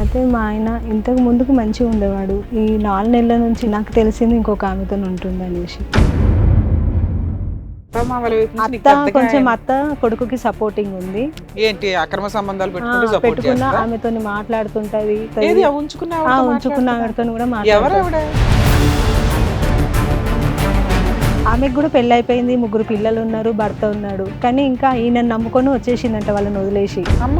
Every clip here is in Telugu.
అయితే మా ఆయన ఇంతకు ముందుకు మంచిగా ఉండేవాడు. ఈ నాలుగు నెలల నుంచి నాకు తెలిసింది ఇంకొక ఆమెతో ఉంటుంది అనేసి. అత్త కొంచెం అత్త కొడుకుకి సపోర్టింగ్ ఉంది. ఏంటి అక్రమ సంబంధాలు పెట్టుకున్న ఆమెతో మాట్లాడుతుంటది ఉంచుకున్న? ఆమెతో కూడా మాట్లాడుతుంది ఆమెకు కూడా పెళ్ళి అయిపోయింది ముగ్గురు పిల్లలు ఉన్నారు భర్త ఉన్నాడు. కానీ ఇంకా ఈయన నమ్ముకొని వచ్చేసిందంట వాళ్ళని వదిలేసి. అమ్మ.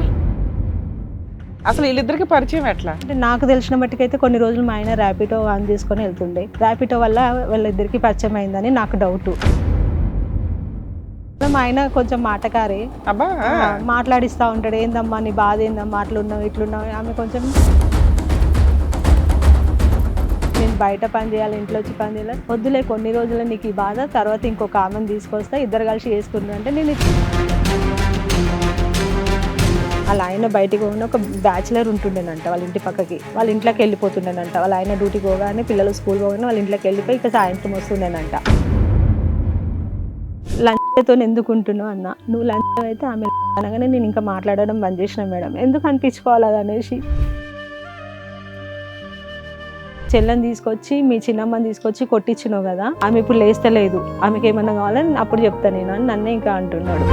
అసలు వీళ్ళిద్దరికి పరిచయం ఎట్లా? అంటే నాకు తెలిసిన మట్టుకైతే కొన్ని రోజులు మా ఆయన ర్యాపిడో ఆన్ చేసుకొని వెళ్తుండే. ర్యాపిడో వల్ల వాళ్ళిద్దరికి పరిచయం అయిందని నాకు డౌట్ మా ఆయన కొంచెం మాటకారే. అబ్బా! మాట్లాడిస్తా ఉంటాడు. ఏందమ్మా నీ బాధ ఏందమ్మా? అట్లున్నావు ఇట్లున్నావు. ఆమె కొంచెం నేను బయట పని చేయాలి ఇంట్లో వచ్చి పని చేయాలి. వద్దులే కొన్ని రోజులు నీకు ఈ బాధ తర్వాత ఇంకొక ఆమెను తీసుకొస్తా ఇద్దరు కలిసి చేసుకుంటున్నా అంటే నేను వాళ్ళ ఆయన బయటికి పోయిన ఒక బ్యాచిలర్ ఉంటుండేనంట వాళ్ళ ఇంటి పక్కకి. వాళ్ళ ఇంట్లోకి వెళ్ళిపోతుండేనంట. వాళ్ళ ఆయన డ్యూటీకి పోగానే పిల్లలు స్కూల్ పోగానే వాళ్ళ ఇంట్లోకి వెళ్ళిపోయి ఇక సాయంత్రం వస్తుండేనంట. లంచ్తో ఎందుకు ఉంటున్నావు అన్న? నువ్వు లంచ్ అయితే ఆమె అనగానే నేను ఇంకా మాట్లాడడం బంద్ చేసిన మేడం. ఎందుకు అనిపించుకోవాలి అది అనేసి. చెల్లని తీసుకొచ్చి మీ చిన్నమ్మని తీసుకొచ్చి కొట్టించినావు కదా ఆమె ఇప్పుడు లేస్తలేదు. ఆమెకి ఏమన్నా కావాలని అప్పుడు చెప్తా నేను అని నన్నే ఇంకా అంటున్నాడు.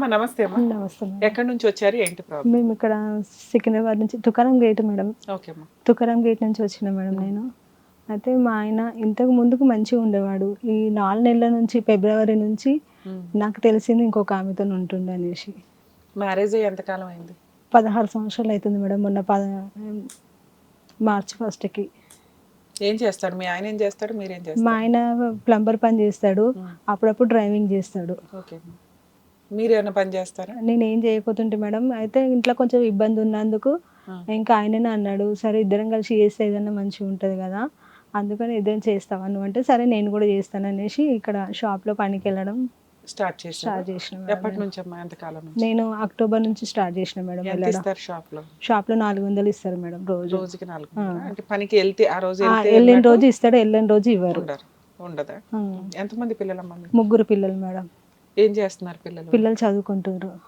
అమ్మ నమస్తే అమ్మ. నమస్తే. ఎక్కడి నుంచి వచ్చారు? ఏంటి ప్రాబ్లం మేము ఇక్కడ సికింద్రాబాద్ నుంచి తుకారం గేట్ మేడం. ఓకే అమ్మా. తుకారం గేట్ నుంచి వచ్చిన మేడం నేను. అయితే మా ఆయన ఇంతకు ముందుకు మంచిగా ఉండేవాడు. ఈ నాలుగు నెలల నుంచి ఫిబ్రవరి నుంచి నాకు తెలిసింది ఇంకొక ఆమెతో ఉంటుండే అనేసి. మ్యారేజ్ ఎంతకాలం అయింది? పదహారు సంవత్సరాలు అవుతుంది మేడం మొన్న పద మార్చి ఫస్ట్కి ఏం చేస్తాడు? మీ ఆయన ఏం చేస్తాడు? మీరేం మా చేస్తారు ఆయన ప్లంబర్ పని చేస్తాడు. అప్పుడప్పుడు డ్రైవింగ్ చేస్తాడు. ఓకే మీరు ఏమైనా పని చేస్తారా? నేను ఏం చేయకపోతుంటే మేడం అయితే ఇంట్లో కొంచెం ఇబ్బంది ఉన్నందుకు. ఇంకా ఆయననే అన్నాడు సరే ఇద్దరం కలిసి చేస్తే ఏదన్నా మంచిగా ఉంటుంది కదా అందుకని ఇద్దరం చేస్తావా నువ్వు అంటే సరే నేను కూడా చేస్తాను అనేసి ఇక్కడ షాప్లో పనికి వెళ్ళడం స్టార్ట్ చేసి స్టార్ట్ చేసిన ఎప్పటి. నుంచి అమ్మా ఎంతకాలం నేను అక్టోబర్ నుంచి స్టార్ట్ చేసిన మేడం ఇస్తారు షాప్లో షాప్లో? నాలుగు వందలు ఇస్తారు మేడం రోజు. రోజుకి నాలుగు? అంటే పనికి వెళ్తే ఆ రోజు వెళ్ళిన రోజు ఇస్తాడు వెళ్ళిన రోజు ఇవ్వరు. ఉండదా. ఎంతమంది పిల్లలమ్మా? ముగ్గురు పిల్లలు మేడం. ఏం చేస్తున్నారు పిల్లలు? పిల్లలు చదువుకుంటున్నారు.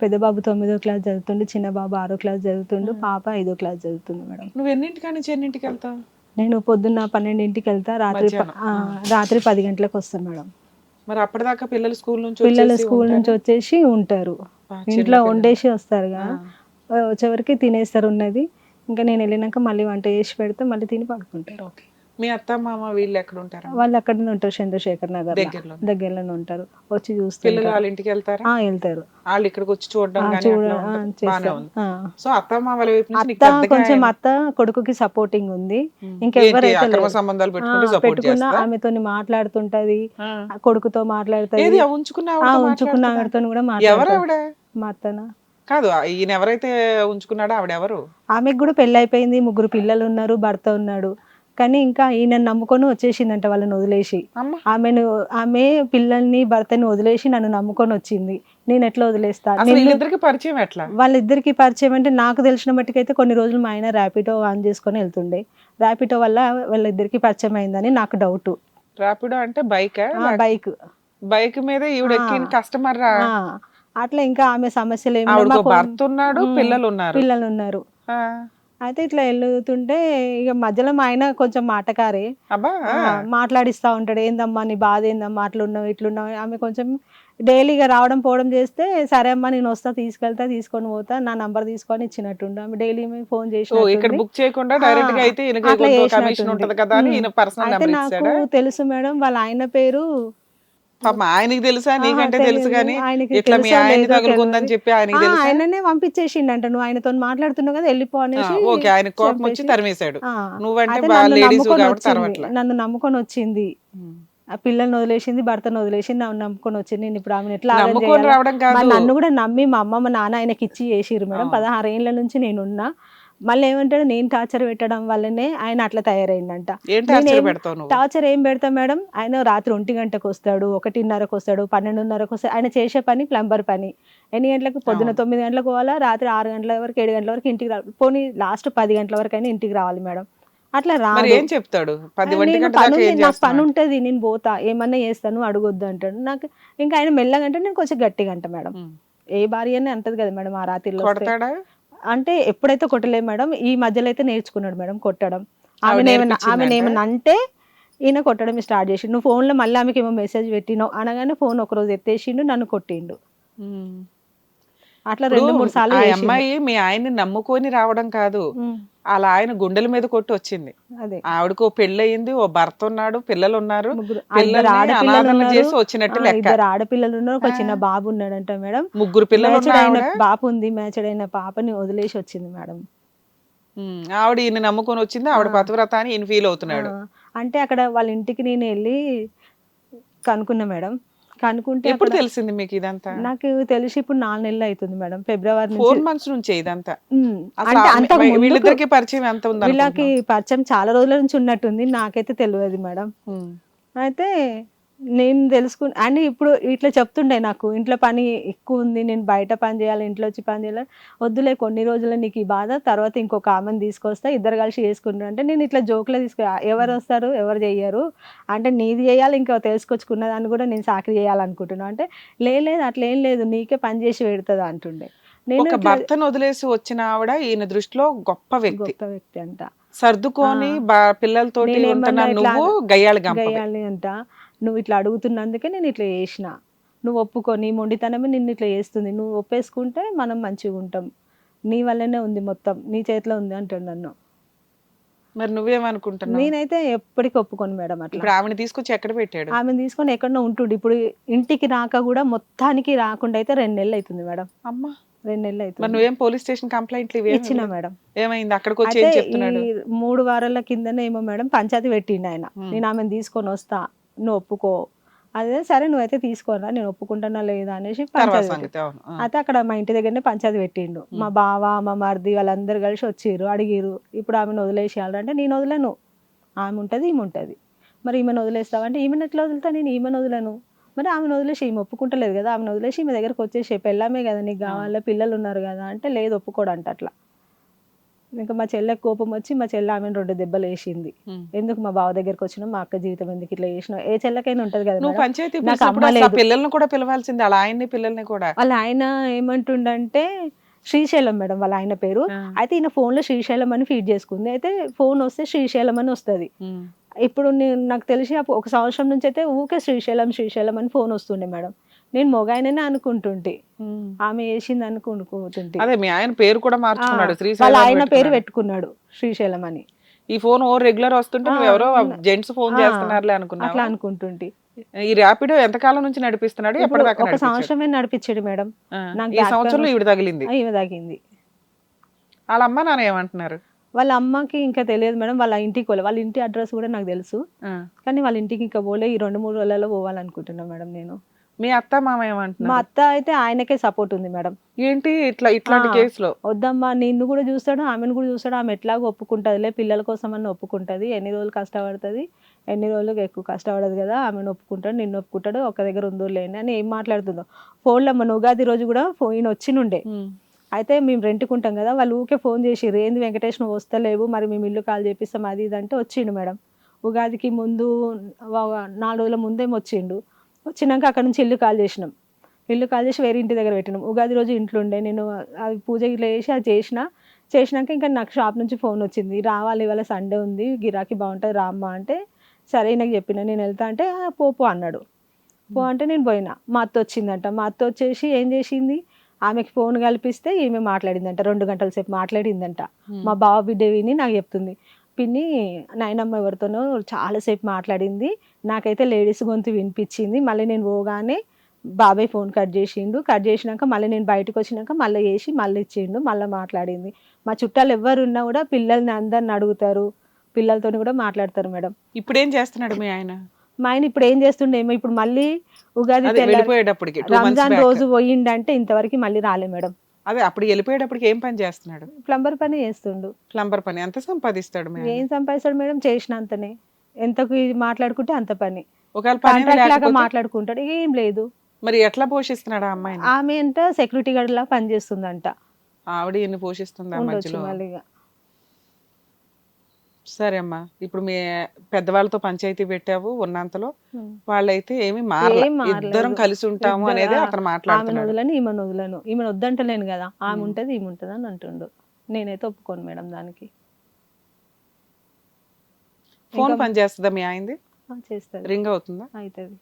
పెద్ద బాబు తొమ్మిదో క్లాస్ చదువుతుండు చిన్న బాబు ఆరో క్లాస్ చదువుతుండు పాప ఐదో క్లాస్ చదువుతుంది మేడం. నువ్వు ఎన్నింటికా నుంచి ఎన్నింటికి వెళ్తావు? నేను పొద్దున్న పన్నెండింటికి వెళ్తా రాత్రి రాత్రి పది గంటలకు వస్తాను మేడం. మరి అప్పటిదాకా పిల్లలు స్కూల్ నుంచి పిల్లలు స్కూల్ నుంచి? వచ్చేసి ఉంటారు. ఇంట్లో. వండేసి వస్తారుగా వచ్చేవరకు తినేస్తారు ఉన్నది. ఇంకా నేను వెళ్ళినాక మళ్ళీ వంట చేసి పెడితే మళ్ళీ తిని పడుకుంటారు. ఓకే. మీ అత్త మామ వీళ్ళు ఎక్కడ ఉంటారా వాళ్ళు అక్కడనే ఉంటారు చంద్రశేఖర్ నగర్ దగ్గరలో దగ్గరలోనే ఉంటారు. వచ్చి పిల్లలు చూస్తారు వాళ్ళ ఇంటికి వెళ్తారా? ఆ, వెళ్తారు. వాళ్ళు ఇక్కడికి వచ్చి చూడడం ఆ, కానీ చూడ అట్లా ఆ, ఉంటుంది. బాగానే చేస్తారు. ఉంది. ఆ. సో అత్త వైపు నుంచి నీకు అత్త పెద్దగా కొంచెం ఏం- అత్త కొడుకుకి సపోర్టింగ్ ఉంది. ఉమ్. ఇంకెవ్వరైతే ఏంటి, అక్రమ లేరు. సంబంధాలు పెట్టుకుంటే ఆ, సపోర్ట్ పెట్టుకున్న చేస్తా? ఆమెతో మాట్లాడుతుంటది. ఆ. ఆ కొడుకుతో మాట్లాడుతుంది. ఏది ఉంచుకున్న ఆ, ఉంచుకున్న? ఆవిడతో కూడా ఎవరు మాట్లాడుతుంది. ఆవిడ? మా అత్తన. కాదు ఈయన ఎవరైతే ఉంచుకున్నాడో ఆవిడ ఎవరు? ఆమెకు కూడా పెళ్ళి అయిపోయింది ముగ్గురు పిల్లలు ఉన్నారు భర్త ఉన్నాడు. కానీ ఇంకా ఈయన నమ్ముకొని వచ్చేసిందంట వాళ్ళని వదిలేసి. ఆమెను ఆమె పిల్లల్ని భర్తని వదిలేసి నన్ను నమ్ముకొని వచ్చింది. నేను ఎట్లా వదిలేస్తా? అసలు నిన్ను- వీళ్ళిద్దరికి పరిచయం ఎట్లా? వాళ్ళిద్దరికి పరిచయం అంటే నాకు తెలిసిన మట్టుకైతే కొన్ని రోజులు మా ఆయన ర్యాపిడో ఆన్ చేసుకొని వెళ్తుండే. ర్యాపిడో వల్ల వాళ్ళిద్దరికి పరిచయం అయిందని నాకు డౌట్ రాపిడో అంటే బైక్ బైక్ బైక్ మీద ఈవిడ కస్టమర్ అట్లా ఇంకా ఆమె సమస్యలు ఏమి భర్త ఉన్నాడు పిల్లలు ఉన్నారు. పిల్లలు ఉన్నారు. అయితే ఇట్లా వెళ్తుంటే ఇక మధ్యలో మా ఆయన కొంచెం మాటకారే. మాట్లాడిస్తా ఉంటాడు ఏందమ్మా నీ బాధ ఏందమ్మా? అట్లున్నావు ఇట్లున్నావు? ఆమె కొంచెం డైలీగా రావడం పోవడం చేస్తే సరే అమ్మా నేను వస్తా తీసుకెళ్తా తీసుకొని పోతా నా నంబర్ తీసుకొని ఇచ్చినట్టుండు. ఆమె డైలీ ఫోన్ సో ఇక్కడ చేసి బుక్ చేయకుండా డైరెక్ట్గా అయితే నాకు తెలుసు మేడం వాళ్ళ ఆయన పేరు పాప ఆయనకి తెలుసా? నీకంటే తెలుసు. కానీ ఇట్లా మీ ఆయన తగులుకుందని. చెప్పి ఆయనకి తెలుసా? ఆయననే పంపించేసిండంట. నువ్వు ఆయనతో మాట్లాడుతున్నావు కదా వెళ్ళిపో అనేసి ఓకే ఆయన కోపం వచ్చి తరిమేశాడు. నువ్వంటే లేడీస్ నమ్ముకొని కాబట్టి నన్ను నమ్ముకొని వచ్చింది. ఆ పిల్లల్ని వదిలేసింది భర్తను వదిలేసింది నన్ను నమ్ముకొని వచ్చింది. నేను ఇప్పుడు ఆమెను ఎట్లా నన్ను కూడా నమ్మి మా అమ్మ మా నాన్న ఆయనకి ఇచ్చి చేసిర్రు మేడం. పదహారు ఏళ్ళ నుంచి నేనున్నా. మళ్ళీ ఏమంటాడు నేను టార్చర్ పెట్టడం వల్లనే ఆయన అట్లా తయారైందంట. టార్చర్ ఏం పెడతా మేడం? ఆయన రాత్రి ఒంటి గంటకు వస్తాడు ఒకటిన్నరకు వస్తాడు పన్నెండున్నరకు వస్తాడు. ఆయన చేసే పని ప్లంబర్ పని. ఎన్ని గంటలకు? పొద్దున. తొమ్మిది గంటలకు పోవాలా? రాత్రి ఆరు గంటల వరకు ఏడు గంటల వరకు ఇంటికి రావాలి. పోనీ లాస్ట్ పది గంటల వరకు అయినా ఇంటికి రావాలి మేడం. అట్లా రాదు. ఏం చెప్తాడు? నాకు పని ఉంటుంది నేను పోతా. ఏమన్నా చేస్తాను అడగొద్దు అంటాడు. నాకు ఇంకా ఆయన మెల్లగా అంటే నేను కొంచెం గట్టిగా అంట మేడం. ఏ భార్య అని అంటది కదా మేడం ఆ రాత్రిలో అంటే ఎప్పుడైతే కొట్టలేదు మేడం ఈ మధ్యలో అయితే నేర్చుకున్నాడు మేడం కొట్టడం ఆవిడ ఆమె ఏమన్నా ఆమె నేర్పించిందంట? ఏమన్నా అంటే ఈయన కొట్టడం స్టార్ట్ చేసి నువ్వు ఫోన్లో మళ్ళీ ఆమెకి ఏమో మెసేజ్ పెట్టినావు అనగానే ఫోన్ ఒకరోజు ఎత్తేసిండు నన్ను కొట్టిండు. అట్లా రెండు మూడు సార్లు చేసిండు. అమ్మాయి మీ ఆయన్ని నమ్ముకొని రావడం కాదు అలా ఆయన గుండెల మీద కొట్టి వచ్చింది అదే. ఆవిడకు ఓ పెళ్ళయింది ఓ భర్త ఉన్నాడు పిల్లలు ఉన్నారు ఉన్నారు. చేసి వచ్చినట్టు ఇద్దరు ఆడపిల్లలు ఉన్నారు ఒక. చిన్న బాబు ఉన్నాడంట మేడం. ముగ్గురు పిల్లలు పాప ఉంది మ్యాచ్డ్ అయిన పాపని వదిలేసి వచ్చింది మేడం. ఆవిడ ఈయన నమ్ముకొని వచ్చింది ఆవిడ. పతివ్రత అని ఈయన ఫీల్ అవుతున్నాడు. అంటే అక్కడ వాళ్ళ ఇంటికి నేను వెళ్ళి కనుక్కున్నా మేడం. కనుక్కుంటే ఎప్పుడు తెలిసింది మీకు ఇదంతా? నాకు తెలిసి ఇప్పుడు నాలుగు నెలలు అవుతుంది మేడం. ఫిబ్రవరి ఫోర్ మంత్స్ నుంచే ఇదంతా? అంటే ముందుకు వీళ్ళిద్దరికి పరిచయం ఎంత ఉంది వీళ్ళకి పరిచయం చాలా రోజుల నుంచి ఉన్నట్టుంది. నాకైతే తెలియదు మేడం. అయితే నేను తెలుసుకు అని ఇప్పుడు ఇట్లా చెప్తుండే నాకు ఇంట్లో పని ఎక్కువ ఉంది నేను బయట పని చేయాలి ఇంట్లో వచ్చి పని చేయాలి వద్దులే కొన్ని రోజులు నీకు ఈ బాధ తర్వాత ఇంకొక ఆమెను తీసుకొస్తా ఇద్దరు కలిసి చేసుకుంటారు అంటే నేను ఇట్లా జోకులో తీసుకు ఎవరు వస్తారు ఎవరు చెయ్యరు. అంటే నీది చేయాలి ఇంకా తెలుసుకొచ్చుకున్న దాన్ని కూడా నేను సాకరీ చేయాలనుకుంటున్నాను అంటే "లే, లేదు అట్లా ఏం లేదు నీకే పని చేసి పెడుతుంది అంటుండే. నేను భర్తను వదిలేసి వచ్చిన ఆవిడ ఈయన దృష్టిలో గొప్ప వ్యక్తి. గొప్ప వ్యక్తి అంట. సర్దుకొని నువ్వు గయ్యాలి గంప గయ్యాలి అంట. నువ్వు ఇట్లా అడుగుతున్నందుకే నేను ఇట్లా చేసిన. నువ్వు ఒప్పుకో నీ మొండితనమే నిన్ను ఇట్లా చేస్తుంది. నువ్వు ఒప్పేసుకుంటే మనం మంచిగా ఉంటాం. నీ వల్లనే ఉంది మొత్తం. నీ చేతిలో ఉంది అంటాడు నన్ను. మరి నువ్వేమనుకుంటున్నావు? నేనైతే ఎప్పటికి ఒప్పుకోను మేడం అట్లా. ఆవిడ తీసుకొచ్చి ఎక్కడ పెట్టాడు? ఆమెను తీసుకొని ఎక్కడో ఉంటుండు. ఇప్పుడు ఇంటికి రాక కూడా మొత్తానికి రాకుండా అయితే రెండు నెలలు అవుతుంది మేడం. అమ్మా! రెండు నెలలు మరి అవుతుంది నువ్వేం పోలీస్ స్టేషన్ కంప్లైంట్లు ఇచ్చిన? మేడం. ఏమైంది? అక్కడికి వచ్చి చెప్తున్నాడు? మూడు వారాల కిందనే ఏమో మేడం పంచాయతీ పెట్టిండు ఆయన. నేను ఆమెను తీసుకొని వస్తా. నువ్వు ఒప్పుకో అదే సరే నువ్వైతే తీసుకోరా నేను ఒప్పుకుంటానా లేదా అనేసి పంచాయతీ. అయితే అక్కడ మా ఇంటి దగ్గరనే పంచాయతీ పెట్టిండు. మా బావ మా మరిది వాళ్ళందరూ కలిసి వచ్చిర్రు అడిగిర్రు ఇప్పుడు ఆమెను వదిలేసేయాలంటే నేను వదలను. ఆమె ఉంటుంది ఈమె ఉంటుంది. మరి ఈమెను వదిలేస్తావంటే ఈమెను ఎట్లా వదులుతా? నేను ఈమెను వదలను. మరి ఆమెను వదిలేసి ఈమె ఒప్పుకుంటలేదు కదా ఆమెను వదిలేసి ఈమె దగ్గరకు వచ్చేసి పెళ్ళామే కదా నీకు కావాలా? పిల్లలు ఉన్నారు కదా అంటే లేదు ఒప్పుకోడంట అట్లా. ఇంకా మా చెల్లెకి కోపం వచ్చి మా చెల్లె ఆమెను రెండు దెబ్బలు వేసింది. ఎందుకు మా బావ దగ్గరకు వచ్చినా మా అక్క జీవితం ఎందుకు ఇట్లా చేసినావు ఏ చెల్లెకైనా ఉంటది కదా నువ్వు. పంచాయతీ. పిల్లల్ని కూడా పిలవాల్సింది అలా ఆయన్ని పిల్లల్ని కూడా వాళ్ళ ఆయన ఏమంటుండంటే శ్రీశైలం మేడం వాళ్ళ ఆయన పేరు. అయితే ఈయన phone లో శ్రీశైలం అని ఫీడ్ చేసుకుంది అయితే ఫోన్ వస్తే శ్రీశైలం అని వస్తుంది. ఇప్పుడు నేను నాకు తెలిసి ఒక సంవత్సరం నుంచి అయితే ఊకే శ్రీశైలం శ్రీశైలం అని ఫోన్ వస్తుండే మేడం నేను మొగాయననే అనుకుంటుంటే. ఆమె వేసింది అనుకుంటుంటే. అదే మీ ఆయన పేరు కూడా మార్చుకున్నాడు. వాళ్ళ శ్రీశైలం ఆయన పేరు పెట్టుకున్నాడు. శ్రీశైలం అని. ఈ ఫోన్ ఓ రెగ్యులర్ వస్తుంటే ఎవరో. జెంట్స్ ఫోన్ చేస్తున్నారులే అట్లా అనుకున్నా అనుకుంటుంటే. ఈ ర్యాపిడో ఎంత కాలం నుంచి నడిపిస్తున్నాడు? ఎప్పటిదాకా ఒక? సంవత్సరమే నడిపించాడు మేడం. నాకు ఈ సంవత్సరంలో ఈవిడ తగిలింది. ఈమె తగ్గింది వాళ్ళ అమ్మ నాన్న ఏమంటున్నారు? వాళ్ళ అమ్మకి ఇంకా తెలియదు మేడం. వాళ్ళ ఇంటికి పోలే. వాళ్ళ ఇంటి అడ్రస్ కూడా నాకు తెలుసు. కానీ వాళ్ళ ఇంటికి ఇంకా పోలే. ఈ రెండు మూడు రోజులలో పోవాలనుకుంటున్నా మేడం నేను. మీ అత్త మామ మా ఏమంటున్నారు అత్త అయితే ఆయనకే సపోర్ట్ ఉంది మేడం. ఏంటి ఇట్లా ఇట్లాంటి. కేసులో వద్దమ్మా నిన్ను కూడా చూస్తాడు ఆమెను కూడా చూస్తాడు ఆమె ఎట్లాగో ఒప్పుకుంటుందిలే పిల్లల కోసం అని ఒప్పుకుంటుంది ఎన్ని రోజులు కష్టపడుతుంది ఎన్ని రోజులకు ఎక్కువ కష్టపడదు కదా ఆమెను ఒప్పుకుంటాడు నిన్ను ఒప్పుకుంటాడు ఒక దగ్గర ఉందో లేని అని ఏం మాట్లాడుతుందో. ఫోన్లో మన ఉగాది రోజు కూడా ఫోన్ వచ్చినుండే. అయితే మేము రెంట్కుంటాం కదా వాళ్ళు ఊకే ఫోన్ చేసిర్రు ఏంది వెంకటేష్ నువ్వు వస్తలేవు మరి మేము ఇల్లు కాల్ చేపిస్తాం అది ఇది అంటే వచ్చిండు మేడం. ఉగాదికి ముందు నాలుగు రోజుల ముందేమో వచ్చిండు. వచ్చినాక అక్కడ నుంచి ఇల్లు కాల్ చేసినాం. ఇల్లు కాల్ చేసి వేరే ఇంటి దగ్గర పెట్టినాం. ఉగాది రోజు ఇంట్లో ఉండే నేను అది పూజ ఇట్లా చేసి అది చేసిన చేసినాక ఇంకా నాకు షాప్ నుంచి ఫోన్ వచ్చింది. రావాలి ఇవాళ సండే ఉంది గిరాకీ బాగుంటుంది రామ్మా అంటే సరే నాకు చెప్పిన. నేను వెళ్తా అంటే "ఆ, పో పో అన్నాడు. పో అంటే నేను పోయినా. మా అత్త వచ్చిందంట. మా అత్త వచ్చేసి ఏం చేసింది? ఆమెకి ఫోన్ కల్పిస్తే ఈమె మాట్లాడిందంట. రెండు గంటల సేపు మాట్లాడిందంట. మా బావ బిడ్డ విని నాకు చెప్తుంది. పిన్ని నాయనమ్మ ఎవరితోనో చాలాసేపు మాట్లాడింది. నాకైతే లేడీస్ గొంతు వినిపించింది. మళ్ళీ నేను పోగానే బాబాయ్ ఫోన్ కట్ చేసిండు. కట్ చేసినాక మళ్ళీ నేను బయటకు వచ్చినాక మళ్ళీ చేసి మళ్ళీ ఇచ్చిండు. మళ్ళీ మాట్లాడింది. మా చుట్టాలు ఎవరు ఉన్నా కూడా పిల్లల్ని అందరిని అడుగుతారు. పిల్లలతో కూడా మాట్లాడతారు మేడం. ఇప్పుడు ఏం చేస్తున్నాడు మీ ఆయన? మా ఆయన ఇప్పుడు ఏం చేస్తుండేమో ఇప్పుడు మళ్ళీ ఉగాది రంజాన్. రోజు పోయిండంటే ఇంతవరకు మళ్ళీ రాలే మేడం. అదే అప్పుడు వెళ్ళిపోయేటప్పటికి ఏం పని చేస్తున్నాడు? ప్లంబర్ పని చేస్తుండు. ప్లంబర్ పని. ఎంత సంపాదిస్తాడు మీ ఆయన? ఏం సంపాదిస్తాడు మేడం? చేసినంతనే. ఎంతకు ఇది మాట్లాడుకుంటే అంత పని. ఒకవేళ పని కాంట్రాక్ట్ లాగా లేకపోతే మాట్లాడుకుంటాడు. ఏం లేదు. మరి ఎట్లా పోషిస్తున్నాడు ఆ అమ్మాయిని? ఆమె అంట సెక్యూరిటీ గార్డ్ లా పనిచేస్తుందంట. ఆవిడ ఎన్ని పోషిస్తుంది ఉండొచ్చు మధ్యలో? మళ్ళీ ఇక. సరే అమ్మా. ఇప్పుడు మీ పెద్దవాళ్ళతో పంచాయతీ పెట్టావు ఉన్నంతలో. వాళ్ళైతే ఏమి మారలే. ఏం మారలేదు. ఇద్దరం కలిసి ఉంటాము ఇద్దరు- అనేది అతను ఆమెను మాట్లాడుతున్నాడు. వదలను ఈమెను వదలను. ఈమెను వద్దంటలేను కదా. ఆమె. ఉంటది ఈమె ఉంటది అని అంటుండు. నేనైతే ఒప్పుకోను మేడం దానికి. ఫోన్ పని చేస్తుందా మీ ఆయనది? ఆ, చేస్తది. రింగ్ అవుతుందా? అవుతుంది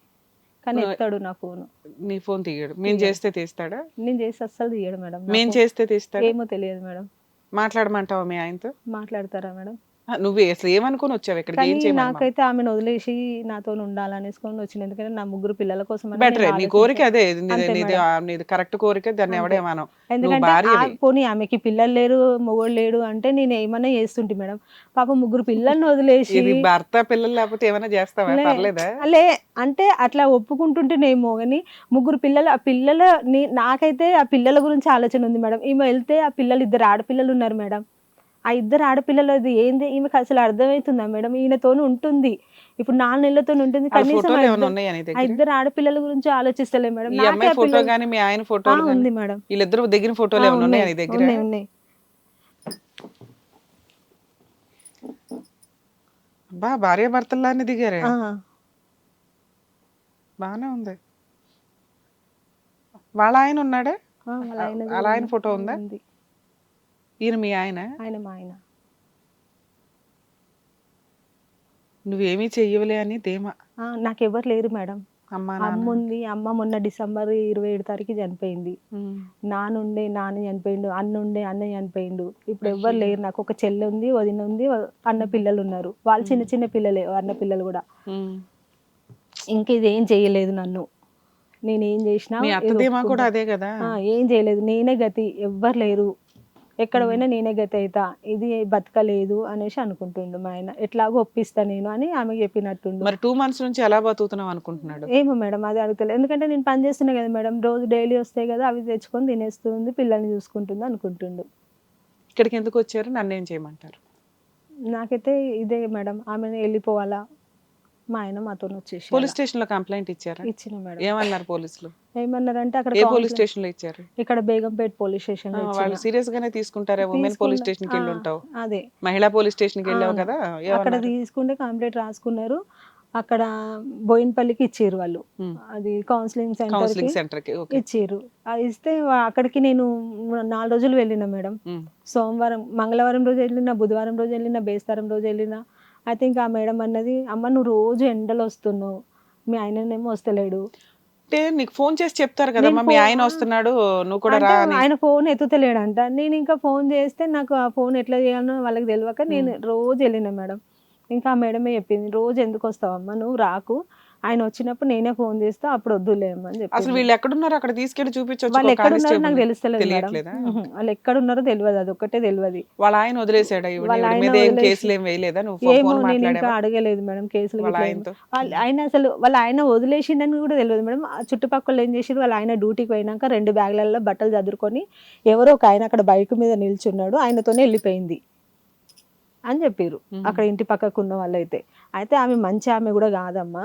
కానీ ఎత్తాడు నా ఫోన్. నీ ఫోన్ తీయడు. మేము. చేస్తే తీస్తాడా? నేను చేసి అస్సలు తీయడు మేడం నా మేం phone- చేస్తే తీస్తాడా? ఏమో తెలియదు మేడం. మాట్లాడమంటావా మీ ఆయనతో? మాట్లాడతారా మేడం? నువ్వు అసలు ఏమనుకుని వచ్చావు కానీ చేయమని నాకైతే ఆమెను వదిలేసి నాతో ఉండాలనేసుకొని వచ్చింది ఎందుకంటే నా ముగ్గురు పిల్లల కోసం బెటర్ నీ. కోరిక అదే నీది అంతే నీది మేడం. ఆ, నీది కరెక్ట్ కోరిక దాన్ని అంతే. ఎవడేమనం ఎందుకంటే భార్యవి. ఆ- పోనీ ఆమెకి పిల్లలు లేరు మొగోడు లేడు అంటే నేను ఏమన్నా చేస్తుంటే మేడం పాప ముగ్గురు పిల్లల్ని వదిలేసి ఇది భర్త పిల్లలు లేకపోతే ఏమైనా చేస్తావా లే. పర్లేదా లే అంటే అట్లా ఒప్పుకుంటుంటేనేమో కానీ ముగ్గురు పిల్లలు ఆ పిల్లల నీ- నాకైతే ఆ పిల్లల గురించి ఆలోచన ఉంది మేడం ఈమె వెళ్తే ఆ పిల్లలు ఇద్దరు ఆడపిల్లలు ఉన్నారు మేడం ఆ ఇద్దరు ఆడపిల్లలది ఏంది? ఈమెకి అసలు అర్థమవుతుందా మేడం? ఈయనతోనే ఉంటుంది. ఇప్పుడు నాలుగు నెలలతో ఉంటుంది కనీసం ఆ ఇద్దరు- దగ్గర? ఆడపిల్లల గురించి ఆలోచిస్తలే మేడం. నాకే ఫోటో గానీ మీ ఆయన ఉంది మేడం. వీళ్ళిద్దరు దిగిన ఫోటోలు ఏమైనా ఉన్నాయా దగ్గర? ఉన్నాయి బా భార్య భర్తల్లానే దిగారే. ఆ, బాగానే ఉంది. వాళ్ళ ఆయన ఉన్నాడా? వాళ్ళ ఆయన ఫోటో ఉందా? ఈయన మీ ఆయన? ఆయన మా ఆయన. నువ్వేమీ చెయ్యవులే అని ధీమా నాకెవ్వరు లేరు మేడం. అమ్మా ఉంది అమ్మ మొన్న డిసెంబర్ ఇరవై ఏడు తారీఖు చనిపోయింది. నానుండే నాన్న చనిపోయిండు అన్న ఉండే అన్న చనిపోయిండు. ఇప్పుడు ఎవ్వరు. లేరు నాకు. ఒక చెల్లె ఉంది వదిన ఉంది అన్న పిల్లలు ఉన్నారు. వాళ్ళు చిన్న చిన్న పిల్లలే అన్న పిల్లలు కూడా. ఇంక ఇది ఏం చేయలేదు నన్ను. నేను ఏం చేసినా కూడా. అదే కదా? ఏం చేయలేదు. నేనే గతి. ఎవ్వరు లేరు. ఎక్కడ పోయినా నేనే గతి అవుతా ఇది బతకలేదు అనేసి అనుకుంటుండు మా ఆయన. ఎట్లాగో ఒప్పిస్తా నేను అని ఆమె చెప్పినట్టుండు. మరి టూ మంత్స్ నుంచి ఎలా బతుకుతున్నావు అనుకుంటున్నాడు? ఏమో మేడం అది అడుగుతలేదు ఎందుకంటే నేను పని చేస్తున్నా కదా మేడం రోజు డైలీ వస్తాయి కదా అవి తెచ్చుకొని తినేస్తుంది పిల్లల్ని చూసుకుంటుంది అనుకుంటుండు. ఇక్కడికి ఎందుకు వచ్చారు? నన్ను ఏం చేయమంటారు? నాకైతే ఇదే మేడం ఆమె వెళ్ళిపోవాలా మా ఆయన మాతో వచ్చేసి పోలీస్ స్టేషన్లో కంప్లైంట్ ఇచ్చారా? ఇచ్చిన మేడం. ఏమన్నారు పోలీసులు? ఏమన్నారంటే అక్కడ ఏ పోలీస్ స్టేషన్లో ఇచ్చారు? ఇక్కడ బేగంపేట్ పోలీస్ స్టేషన్ వాళ్ళు సీరియస్ గానే తీసుకుంటారా ఉమెన్ పోలీస్ స్టేషన్కి వెళ్ళి ఉంటావు. అదే. మహిళా పోలీస్ స్టేషన్కి వెళ్ళావు. కదా? అక్కడ? తీసుకుంటే కంప్లీట్ రాసుకున్నారు. అక్కడ బోయిన్పల్లికి ఇచ్చారు వాళ్ళు. అది కౌన్సిలింగ్ సెంటర్ ఇచ్చారు. ఇస్తే అక్కడికి నేను నాలుగు రోజులు వెళ్ళిన మేడం. సోమవారం మంగళవారం రోజు వెళ్ళిన బుధవారం రోజు వెళ్ళిన బేస్తారం రోజు వెళ్ళిన అయితే ఇంకా ఆ మేడం అన్నది అమ్మ నువ్వు రోజు ఎండలు వస్తున్నావు. మీ ఆయననేమో వస్తలేడు. అంటే నీకు ఫోన్ చేసి చెప్తారు నేను మీ ఆయన వస్తున్నాడు నువ్వు కూడా రా అని. ఆయన ఫోన్ ఎత్తుతలేడంట. నేను ఇంకా ఫోన్ చేస్తే నాకు ఆ ఫోన్ ఎట్లా చేయాలో వాళ్ళకి తెలియక నేను రోజు వెళ్ళిన మేడం. ఇంకా ఆ మేడమే చెప్పింది రోజు ఎందుకు వస్తావమ్మా? నువ్వు రాకు. ఆయన వచ్చినప్పుడు నేనే ఫోన్ చేస్తా అప్పుడు వద్దులేమ్మా అని చెప్పి అసలు వీళ్ళు ఎక్కడున్నారు అక్కడ తీసుకెళ్ళి చూపించొచ్చు వాళ్ళు ఎక్కడ ఉన్నారో నాకు. తెలుస్తలేదు. వాళ్ళు ఎక్కడ ఉన్నారో తెలియదు అది ఒక్కటే తెలియదు వాళ్ళ ఆయన వదిలేసాడా ఏమో నేను ఇంకా అడగలేదు మేడం కేసులు ఆయన అసలు వాళ్ళ ఆయన వదిలేసిండని కూడా తెలియదు మేడం. చుట్టుపక్కల ఏం చేసారు వాళ్ళ ఆయన డ్యూటీకి పోయినాక రెండు బ్యాగులలో బట్టలు చదురుకొని ఎవరో ఒక ఆయన అక్కడ బైక్ మీద నిల్చున్నాడు ఆయనతోనే వెళ్ళిపోయింది అని చెప్పారు. అక్కడ ఇంటి పక్కకు ఉన్న వాళ్ళైతే. అయితే ఆమె మంచి ఆమె కూడా కాదమ్మా.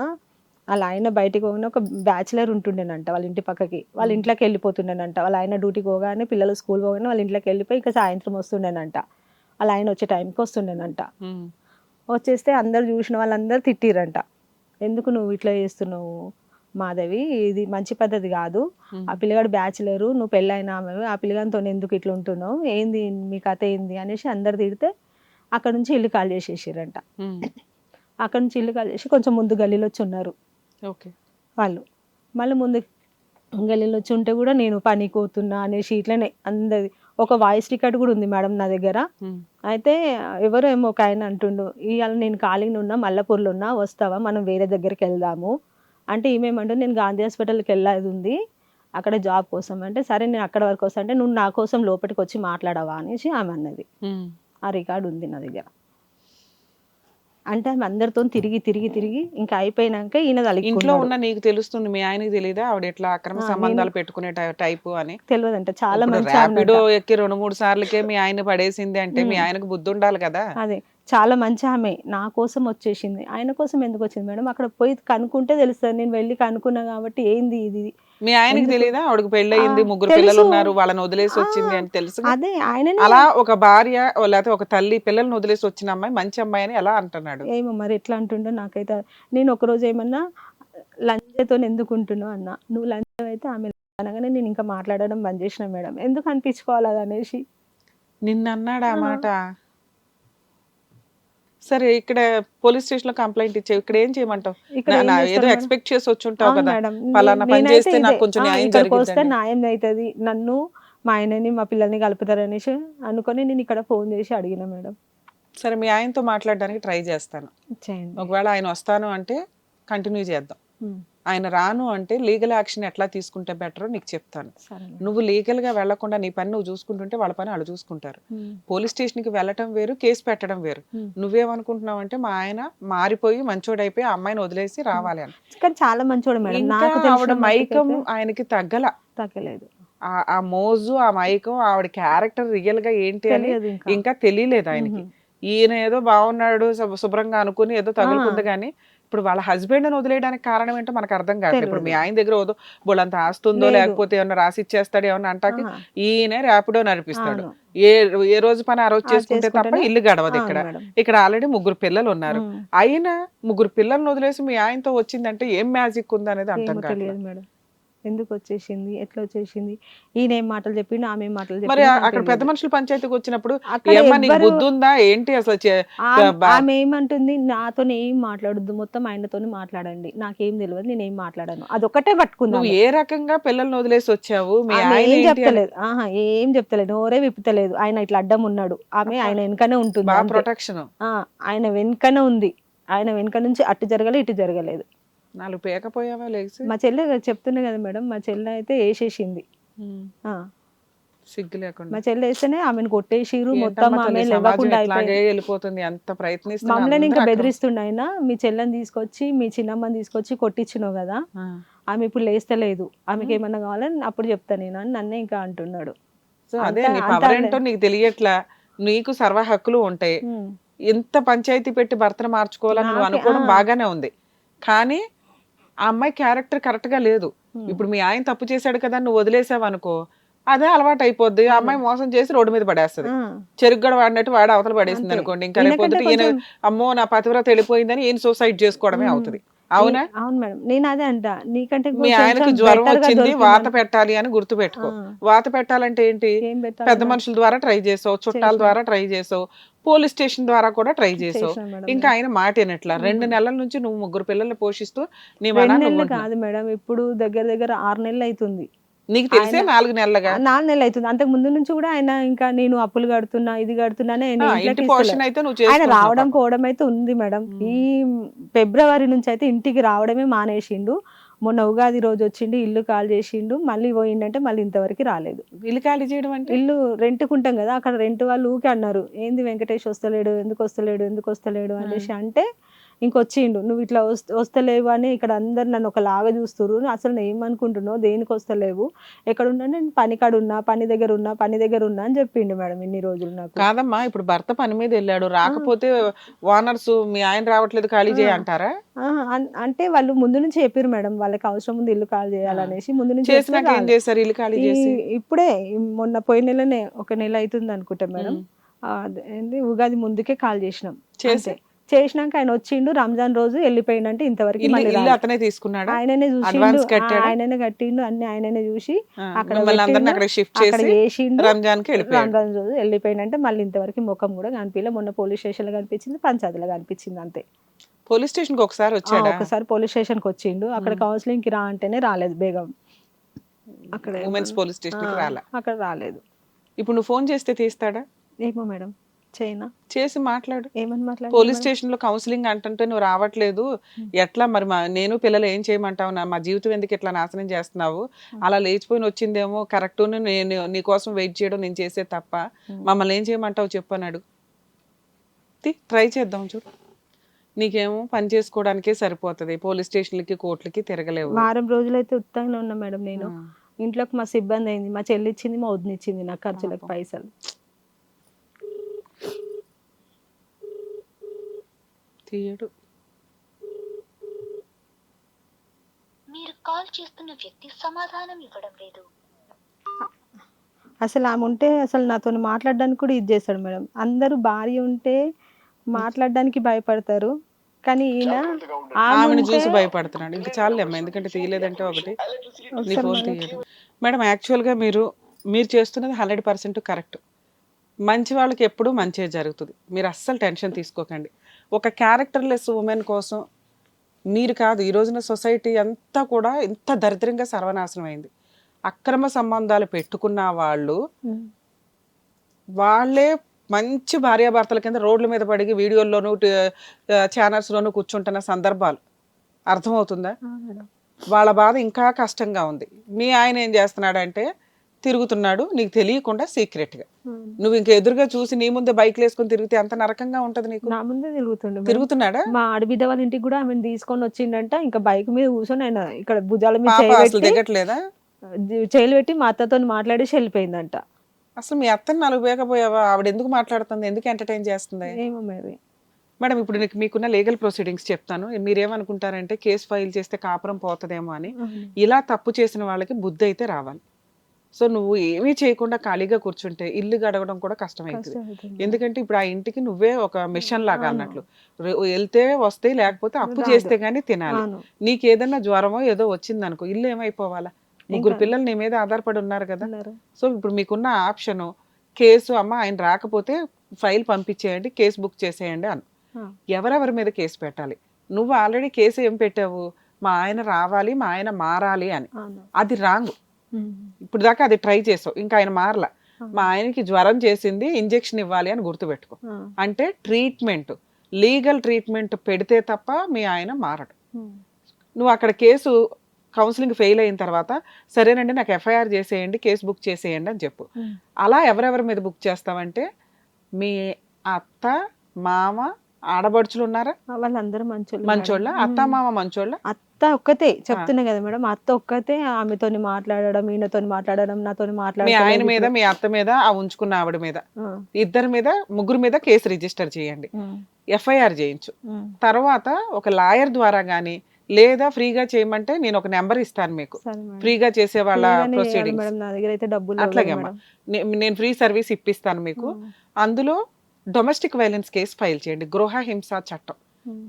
వాళ్ళ ఆయన బయటికి పోగానే ఒక బ్యాచిలర్ ఉంటుండేనంట వాళ్ళ ఇంటి పక్కకి. వాళ్ళ. ఇంట్లోకి వెళ్ళిపోతుండేనంట. వాళ్ళ ఆయన డ్యూటీకి పోగానే పిల్లలు స్కూల్ పోగానే వాళ్ళ ఇంట్లోకి వెళ్ళిపోయి ఇంకా సాయంత్రం వస్తుండేనంట. వాళ్ళ ఆయన వచ్చే టైంకి వస్తుండేనంట. వచ్చేస్తే అందరు చూసిన వాళ్ళందరూ తిట్టిరంట. ఎందుకు నువ్వు ఇట్లా చేస్తున్నావు మాధవి? ఇది మంచి పద్ధతి కాదు. ఆ పిల్లగాడు బ్యాచులరు నువ్వు పెళ్ళైన ఆమె ఆ పిల్లగానితో ఎందుకు ఇట్లా ఉంటున్నావు? ఏంది మీ కథ ఏంది? అనేసి అందరు తిడితే అక్కడ నుంచి ఇల్లు కాల్ చేసేసారంట. అక్కడ నుంచి ఇల్లు కాల్ చేసి కొంచెం ముందు గల్లీలో వచ్చి ఉన్నారు. ఓకే. వాళ్ళు. మళ్ళీ ముందు గల్లీలో వచ్చి ఉంటే కూడా నేను పనికి పోతున్నా అనేసి ఇట్లనే అందరి ఒక వాయిస్ రికార్డ్ కూడా ఉంది మేడం నా దగ్గర. అయితే ఎవరో ఏమో ఒక ఆయన అంటుండు ఇవాళ నేను ఖాళీగా ఉన్నా మల్లపూర్లో ఉన్నా వస్తావా? మనం వేరే దగ్గరికి వెళ్దాము. అంటే ఈమెమంటే నేను గాంధీ హాస్పిటల్కి వెళ్ళేది ఉంది. అక్కడ జాబ్ కోసం. అంటే సరే నేను అక్కడ వరకు వస్తా. అంటే నువ్వు నా కోసం లోపలికి వచ్చి మాట్లాడవా? అనేసి ఆమె అన్నది. ఆ రికార్డు ఉంది నా దగ్గర. అంటే ఆమె అందరితో తిరిగి తిరిగి తిరిగి ఇంకా అయిపోయినాక ఈయన ఇంట్లో ఉన్న నీకు తెలుస్తుంది మీ ఆయనకి తెలియదా ఆవిడ ఎట్లా అక్రమ సంబంధాలు పెట్టుకునే టైపు అని తెలియదంట చాలా మంచి ఆమె ర్యాపిడో అంట. ఎక్కి రెండు మూడు సార్లకే మీ ఆయన పడేసింది అంటే మీ. ఆయనకు బుద్ధి ఉండాలి కదా అదే చాలా మంచి ఆమె. నా కోసం వచ్చేసింది. ఆయన కోసం ఎందుకు వచ్చింది? మేడం అక్కడ పోయి కనుక్కుంటే తెలుస్తుంది. నేను వెళ్ళి కనుక్కున్నా కాబట్టి ఏంది ఇది? మీ ఆయనకి? తెలియదా ఆవిడకి పెళ్ళయింది ముగ్గురు. పిల్లలు ఉన్నారు వాళ్ళని వదిలేసి వచ్చింది అని తెలుసు అదే ఆయననే అలా ఒక భార్య లేకపోతే ఒక తల్లి పిల్లల్ని వదిలేసి వచ్చిన అమ్మాయి మంచి అమ్మాయి అని ఎలా అంటున్నాడు? ఏమో మరి ఎట్లా అంటుండో నాకైతే నేను ఒకరోజు ఏమన్నా లంచతో ఎందుకు ఉంటున్నావు అన్న? నువ్వు లంచం అయితే ఆమె అనగానే నేను ఇంకా మాట్లాడడం బంద్ చేసిన మేడం. ఎందుకు అనిపించుకోవాలి అనేసి నిన్న అన్నాడు ఆ. మాట? సరే ఇక్కడ పోలీస్ స్టేషన్లో కంప్లైంట్ ఇచ్చావు ఇక్కడ ఏం చేయమంటావు? ఏదో? ఎక్స్పెక్ట్ చేసి వచ్చి ఉంటావు అవును కదా. పలానా పని చేస్తే నాకు కొంచెం న్యాయం జరిగిద్దని. న్యాయం అవుతుంది నన్ను మా ఆయనని మా పిల్లల్ని కలుపుతారనేసి అనుకొని నేను ఇక్కడ ఫోన్ చేసి అడిగిన మేడం. సరే మీ ఆయనతో మాట్లాడడానికి ట్రై చేస్తాను. ఒకవేళ ఆయన వస్తాను అంటే కంటిన్యూ చేద్దాం. ఆయన రాను అంటే లీగల్ యాక్షన్ ఎట్లా తీసుకుంటే బెటరో నీకు చెప్తాను. నువ్వు లీగల్గా వెళ్ళకుండా నీ పని నువ్వు చూసుకుంటుంటే వాళ్ళ పని వాళ్ళు చూసుకుంటారు. పోలీస్ స్టేషన్కి వెళ్ళటం వేరు కేసు పెట్టడం వేరు. నువ్వేమనుకుంటున్నావు అంటే మా ఆయన మారిపోయి మంచోడైపోయి ఆ అమ్మాయిని వదిలేసి రావాలి అని. కానీ చాలా మంచోడు ఆవిడ మైకం ఆయనకి తగ్గల. తగ్గలేదు. ఆ- మోజు ఆ మైకం ఆవిడ క్యారెక్టర్ రియల్గా ఏంటి అని ఇంకా. తెలియలేదు ఆయనకి. ఈయన ఏదో బాగున్నాడు శుభ- శుభ్రంగా అనుకుని ఏదో తగులుకుంది. కానీ ఇప్పుడు వాళ్ళ హస్బెండ్ వదిలేయడానికి కారణం ఏంటో మనకు అర్థం కాదు ఇప్పుడు మీ. ఆయన దగ్గర వద్దు బోళ్ళంత ఆస్తుందో. లేకపోతే ఏమన్నా రాసి ఇచ్చేస్తాడు ఏమన్నా అంటాకి ఈయన ర్యాపిడో నడిపిస్తాడు. ఏ ఏ రోజు పని ఆ రోజు చేసుకుంటే తప్ప ఇల్లు గడవదు ఇక్కడ. ఇక్కడ ఆల్రెడీ ముగ్గురు పిల్లలు ఉన్నారు అయినా ముగ్గురు పిల్లల్ని వదిలేసి మీ ఆయనతో వచ్చిందంటే ఏం మ్యాజిక్ ఉంది అనేది అర్థం కాదు ఎందుకు వచ్చేసింది ఎట్లా వచ్చేసింది ఈయన ఏం మాటలు చెప్పిండు ఆమె మాటలు మరి నాకు అక్కడ పెద్ద. మనుషుల పంచాయతీకి వచ్చినప్పుడు ఉందా ఏంటి అసలు ఆమె- ఏమంటుంది? నాతో ఏం మాట్లాడొద్దు మొత్తం ఆయనతో మాట్లాడండి. నాకేం తెలియదు నేను ఏం మాట్లాడాను. అదొక్కటే పట్టుకుందాం ఏ రకంగా పిల్లల్ని వదిలేసి వచ్చావు? ఏం చెప్తలేదు ఆహా ఏం చెప్తలేదు. నోరే విప్పుతలేదు. ఆయన ఇట్లా అడ్డం ఉన్నాడు. ఆమె ఆయన వెనకనే ఉంటుంది. ప్రొటెక్షన్. ఆయన వెనకనే ఉంది. ఆయన వెనక నుంచి అటు జరగలే ఇటు జరగలేదు. నాలుగు పేకపోయావా లేచి మా చెల్లె చెప్తున్నా కదా మేడం మా చెల్లె అయితే వేసేసింది. సిగ్గు లేకుండా. మా చెల్లె వేస్తేనే ఆమెను కొట్టేసిరు మొత్తం ఆమె లేవకుండా వెళ్ళిపోతుంది ఎంత ప్రయత్నిస్తున్నా మమ్మల్ని ఇంకా బెదిరిస్తుండ ఆయన మీ చెల్లెని తీసుకొచ్చి మీ చిన్నమ్మని తీసుకొచ్చి కొట్టించినావు కదా. ఆమె ఇప్పుడు లేస్తలేదు. ఆమెకి ఏమన్నా కావాలని అప్పుడు చెప్తా నేను అని నన్నే ఇంకా అంటున్నాడు. సో అదే అంతా- నీ అంతా పవర్ ఏంటో నీకు తెలియట్లా నీకు సర్వ హక్కులు ఉంటాయి. ఇంత పంచాయతీ పెట్టి భర్తను మార్చుకోవాలని నువ్వు నాకే- అనుకోవడం. బాగానే ఉంది. కానీ ఆ అమ్మాయి క్యారెక్టర్ కరెక్ట్గా లేదు. ఇప్పుడు మీ ఆయన తప్పు చేశాడు కదా నువ్వు వదిలేసావు అనుకో అదే అలవాటు అయిపోద్ది. ఆ అమ్మాయి మోసం చేసి రోడ్డు మీద పడేస్తుంది. ఆ, చెరుగ్గడ వాడినట్టు వాడు అవతల పడేసింది. అనుకోండి. ఇంకా రేపు ఈయన అమ్మో నా పతివ్రత వెళ్ళిపోయిందని ఈయన సూసైడ్ చేసుకోవడమే. అవుతుంది. అవునా? అవును మేడం. నేను అదే అంట. నీకంటే మీ ఆయనకు జ్వరం వచ్చింది వాత. పెట్టాలి అని గుర్తు పెట్టుకో వాత పెట్టాలంటే ఏంటి? పెద్ద? మనుషుల ద్వారా ట్రై చేసావు చుట్టాల. ద్వారా ట్రై చేసావు పోలీస్ స్టేషన్ ద్వారా కూడా ట్రై చేసావు. ఇంకా ఆయన మాట వినట్లా రెండు. నెలల నుంచి నువ్వు ముగ్గురు పిల్లల్ని పోషిస్తూ నీ. కాదు మేడం ఇప్పుడు దగ్గర దగ్గర ఆరు నెలలు అవుతుంది నీకు తెలిసే నాలుగు నెలలుగా? నాలుగు నెలలు అవుతుంది అంతకు ముందు నుంచి కూడా ఆయన ఇంకా నేను అప్పులు కడుతున్నా ఇది కడుతున్నానే ఆయన రావడం. పోవడం అయితే ఉంది మేడం. ఈ ఫిబ్రవరి నుంచి అయితే ఇంటికి రావడమే మానేసిండు. మొన్న ఉగాది రోజు వచ్చిండు ఇల్లు కాల్ చేసిండు మళ్ళీ పోయిండంటే మళ్ళీ ఇంతవరకు రాలేదు. ఇల్లు ఖాళీ చేయడం అంటే? ఇల్లు రెంట్కుంటాం కదా అక్కడ రెంట్ వాళ్ళు ఊకే అన్నారు ఏంది వెంకటేష్ వస్తలేడు ఎందుకు వస్తలేడు ఎందుకు వస్తలేడు? అనేసి అంటే ఇంకొచ్చిండు నువ్వు ఇట్లా వస్త- వస్తలేవు అని ఇక్కడ అందరు నన్ను ఒకలాగా చూస్తురు అసలు నేను ఏమనుకుంటున్నావు? దేనికి వస్తలేవు? ఎక్కడ ఉన్నా నేను పని కాడ ఉన్నా పని దగ్గర ఉన్నా పని దగ్గర ఉన్నా అని చెప్పిండు మేడం ఇన్ని రోజులు నాకు. కాదమ్మా ఇప్పుడు భర్త పని మీద వెళ్ళాడు. రాకపోతే ఓనర్స్ మీ ఆయన రావట్లేదు ఖాళీ చేయ ఆ. అంటారా? ఆహా, అన్- అంటే వాళ్ళు ముందు నుంచి చెప్పారు మేడం వాళ్ళకి అవసరం ఉంది ఇల్లు కాల్ చేయాలనేసి ముందు నుంచి. చేశారు? ఇల్లు ఖాళీ చేసి? ఇప్పుడే మొన్న పోయిన నెలనే ఒక నెల అవుతుంది అనుకుంటా మేడం. ఏంది ఉగాది ముందుకే కాల్ చేసినాం. చేసి. చేసినాక ఆయన వచ్చిండు రంజాన్ రోజు ఇంతవరకు మళ్ళీ ఇల్లు రాలేదు. అతనే తీసుకున్నాడా? ఆయననే చూసిండు. కట్టాడా? ఆ, ఆయననే కట్టిండు అన్ని ఆయననే చూసి అక్కడ మిమ్మల్ని అందరిని పెట్టిండు, అక్కడ షిఫ్ట్ అక్కడ చేసి వేసిండు రంజాన్కి వెళ్ళిపోయాడు. రంజాన్ రోజు వెళ్ళిపోయిండంటే మళ్ళీ ఇంతవరకు ముఖం కూడా కనిపించలే. మొన్న పోలీస్ స్టేషన్లో కనిపించింది పంచాయతీలో కనిపించింది అంతే. పోలీస్ స్టేషన్కి ఒకసారి ఆ, వచ్చాడా? ఒకసారి పోలీస్ స్టేషన్కి వచ్చిండు. అక్కడ. కౌన్సిలింగ్కి రా అంటేనే రాలేదు బేగం. అక్కడ ఉమెన్స్ పోలీస్ స్టేషన్కి రాలా? అక్కడ రాలేదు. ఇప్పుడు నువ్వు ఫోన్ చేస్తే తీస్తాడా? ఏమో మేడం. చైనా చేసి మాట్లాడు. ఏమని మాట్లాడారు పోలీస్? స్టేషన్లో కౌన్సిలింగ్ అంటుంటే నువ్వు రావట్లేదు. ఎట్లా మరి నేను పిల్లలు ఏం చేయమంటావు? నా మా జీవితం ఎందుకు ఇట్లా నాశనం చేస్తున్నావు. అలా లేచిపోయిన వచ్చిందేమో కరెక్ట్ నేను నీ కోసం వెయిట్ చేయడం నేను చేసే తప్ప. మమ్మల్ని ఏం చేయమంటావు చెప్పన్నాడు ట్రై చేద్దాం చూడు. నీకేమో పని చేసుకోవడానికే సరిపోతది. పోలీస్ స్టేషన్లకి కోర్టులకి తిరగలేవు. వారం రోజులైతే ఉత్తాగానే ఉన్నా మేడం నేను. ఇంట్లోకి మా సిబ్బంది అయింది. మా చెల్లి ఇచ్చింది మా వదిన ఇచ్చింది నా ఖర్చులకు. పైసలు. తీయడు. మీరు కాల్ చేస్తున్న వ్యక్తి సమాధానం ఇవ్వడం లేదు. అసలు ఆమె ఉంటే అసలు నాతో మాట్లాడడానికి కూడా ఇది చేస్తాడు మేడం. అందరూ భార్య ఉంటే మాట్లాడడానికి భయపడతారు. కానీ ఈయన ఆమెను చూసి భయపడుతున్నాడు. ఇంకా చాలు అమ్మ ఎందుకంటే తీయలేదంటే ఒకటి. నీ ఒకసారి ఫోన్ మళ్ళీ- తీయడు. మేడం యాక్చువల్గా మీరు మీరు చేస్తున్నది హండ్రెడ్ పర్సెంట్ కరెక్ట్. మంచి వాళ్ళకి ఎప్పుడూ మంచి జరుగుతుంది. మీరు అస్సలు టెన్షన్ తీసుకోకండి. ఒక క్యారెక్టర్లెస్ ఉమెన్ కోసం మీరు కాదు ఈ రోజున సొసైటీ అంతా కూడా ఇంత దరిద్రంగా సర్వనాశనం అయింది అక్రమ సంబంధాలు పెట్టుకున్న వాళ్ళు. వాళ్ళే మంచి భార్యాభర్తల కింద రోడ్ల మీద పడిగి వీడియోల్లోనూ ఛానల్స్లోనూ కూర్చుంటున్న సందర్భాలు అర్థమవుతుందా. వాళ్ళ బాధ ఇంకా కష్టంగా ఉంది మీ ఆయన ఏం చేస్తున్నాడంటే తిరుగుతున్నాడు నీకు తెలియకుండా సీక్రెట్గా. ఉమ్. నువ్వు ఇంక ఎదురుగా చూసి నీ ముందే బైక్లు వేసుకొని తిరిగితే ఎంత నరకంగా ఉంటది నీకు? నా ముందే తిరుగుతుండే. తిరుగుతున్నాడా? మా ఆడబిడ్డ వాళ్ళ ఇంటికి కూడా ఆమెను తీసుకొని వచ్చిండంట ఇంకా బైక్ మీద కూర్చొని ఆయన ఇక్కడ భుజాల మీద పాప చేయి అసలు పెట్టి దిగట్లేదా? చేయిలు పెట్టి మా అత్తతో మాట్లాడేసి వెళ్ళిపోయిందంట. అసలు మీ అత్తని నాలుగు వేయకపోయావా? ఆవిడ ఎందుకు మాట్లాడుతుంది? ఎందుకు ఎంటర్టైన్ చేస్తుంది? ఏమో మరి. మేడం ఇప్పుడు నీకు మీకున్న లీగల్ ప్రొసీడింగ్స్ చెప్తాను. మీరేమనుకుంటారంటే కేసు ఫైల్ చేస్తే కాపురం పోతుందేమో అని. ఇలా తప్పు చేసిన వాళ్ళకి బుద్ధి అయితే రావాలి. సో నువ్వు ఏమీ చేయకుండా ఖాళీగా కూర్చుంటే ఇల్లు గడవడం కూడా కష్టమవుతుంది కష్టం అవుతుంది. ఎందుకంటే ఇప్పుడు ఆ ఇంటికి నువ్వే ఒక మిషన్ లాగా. అన్నట్లు వెళ్తే వస్తే లేకపోతే అప్పు. చేస్తే గానీ తినాలి అవును. నీకు ఏదన్నా జ్వరమో ఏదో వచ్చింది అనుకో ఇల్లు ఏమైపోవాలా ముగ్గురు పిల్లలు నీ మీద ఆధారపడి ఉన్నారు కదా. సో ఇప్పుడు మీకున్న ఆప్షన్ కేసు అమ్మ ఆయన రాకపోతే ఫైల్ పంపించేయండి కేసు బుక్ చేసేయండి అను. ఎవరెవరి మీద కేసు పెట్టాలి నువ్వు ఆల్రెడీ కేసు ఏం పెట్టావు మా ఆయన రావాలి మా ఆయన మారాలి అని. అది రాంగ్. ఇప్పుడు దాకా అది ట్రై చేసావు ఇంకా ఆయన మారలా ఆ. మా ఆయనకి జ్వరం చేసింది ఇంజెక్షన్ ఇవ్వాలి అని గుర్తుపెట్టుకో ఆ. అంటే ట్రీట్మెంట్ లీగల్ ట్రీట్మెంట్ పెడితే తప్ప మీ ఆయన మారడు. నువ్వు అక్కడ కేసు కౌన్సిలింగ్ ఫెయిల్ అయిన తర్వాత సరేనండి నాకు ఎఫ్ఐఆర్ చేసేయండి కేసు బుక్ చేసేయండి అని చెప్పు. అలా ఎవరెవరి మీద బుక్ చేస్తావంటే మీ అత్త మామ ఆడబడుచులు ఉన్నారా వాళ్ళందరూ మంచోళ్ళు మంచోళ్ళ. అత్త. మామ మంచోళ్ళ అత్త ఒక్కతే. చెప్తున్నా కదా మేడం అత్త ఒక్కతే ఆమెతోని మాట్లాడడం ఈయనతోని మాట్లాడడం నాతోని మీ మాట్లాడడం ఆయన మీద మీ అత్త మీద ఆ ఉంచుకున్న ఆవిడ మీద. ఇద్దరి మీద ముగ్గురు మీద కేసు రిజిస్టర్ చేయండి. ఎఫ్ఐఆర్ చేయించు. తర్వాత ఒక లాయర్ ద్వారా గానీ లేదా ఫ్రీగా చేయమంటే నేను ఒక నెంబర్ ఇస్తాను మీకు. ఫ్రీగా చేసే వాళ్ళ ఫ్రీగానే చేయాలి ప్రొసీడింగ్స్. మేడం నా దగ్గర అయితే డబ్బులు లేవు అట్లాగే అమ్మా. నేను ఫ్రీ సర్వీస్ ఇప్పిస్తాను మీకు. అందులో డొమెస్టిక్ వైలెన్స్ కేసు ఫైల్ చేయండి. గృహ హింస చట్టం.